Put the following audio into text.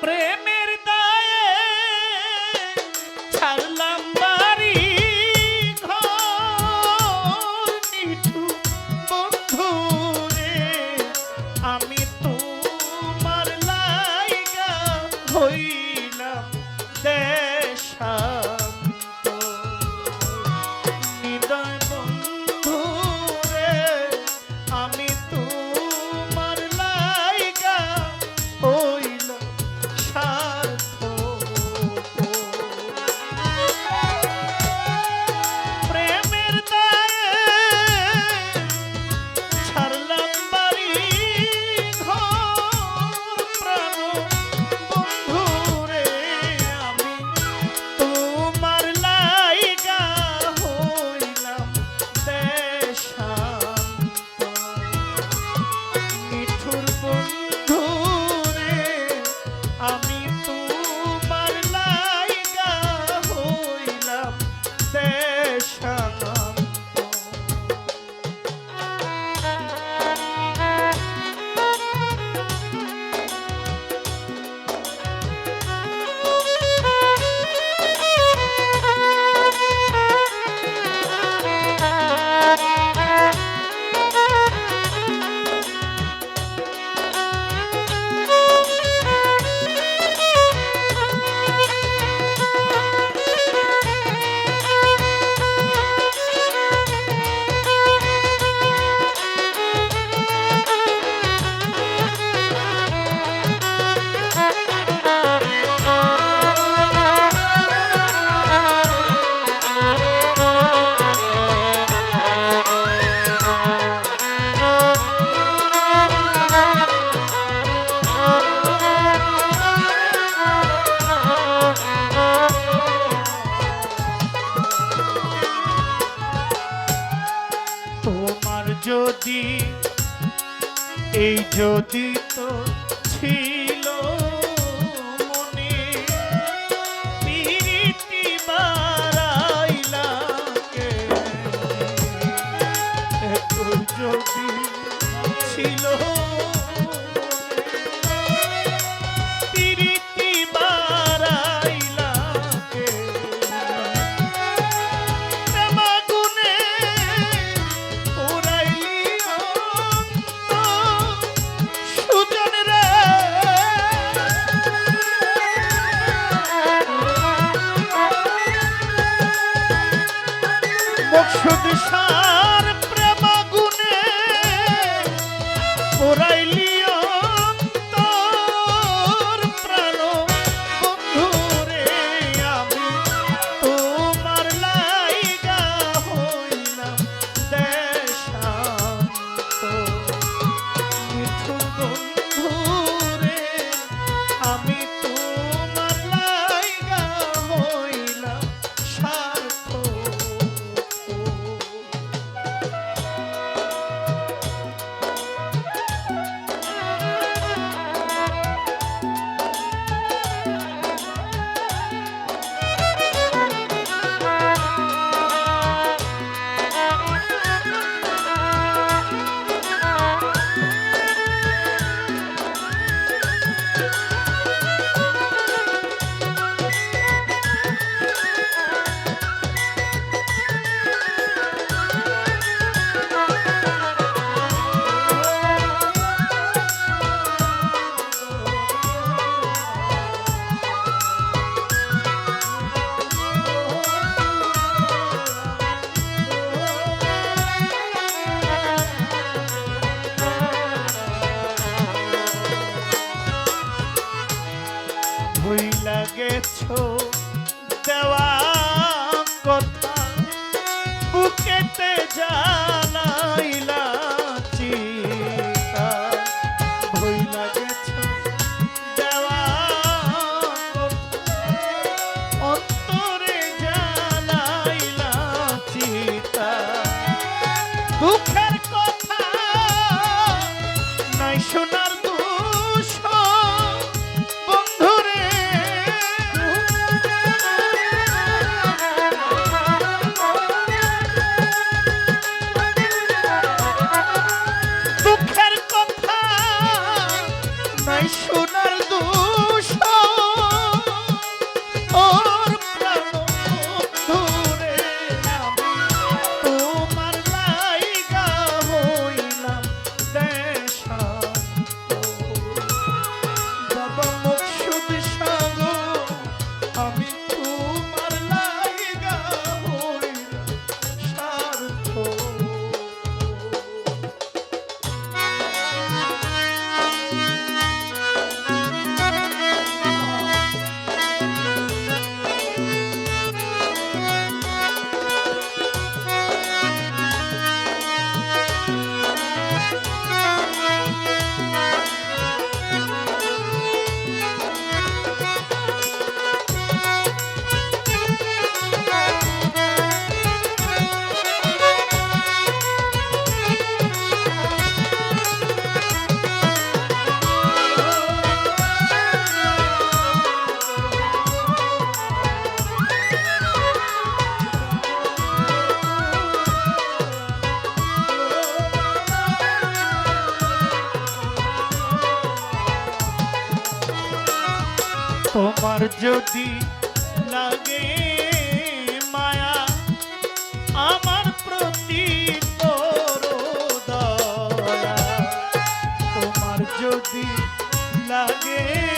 প্রেমের দায়ে ছাড়লাম বাড়ি মিঠু বন্ধু রে আমি তোমার লাইগা হই যদি এই যদি বক্ষ দিশা তোমার যদি লাগে মায়া আমার প্রতি তোমার যদি লাগে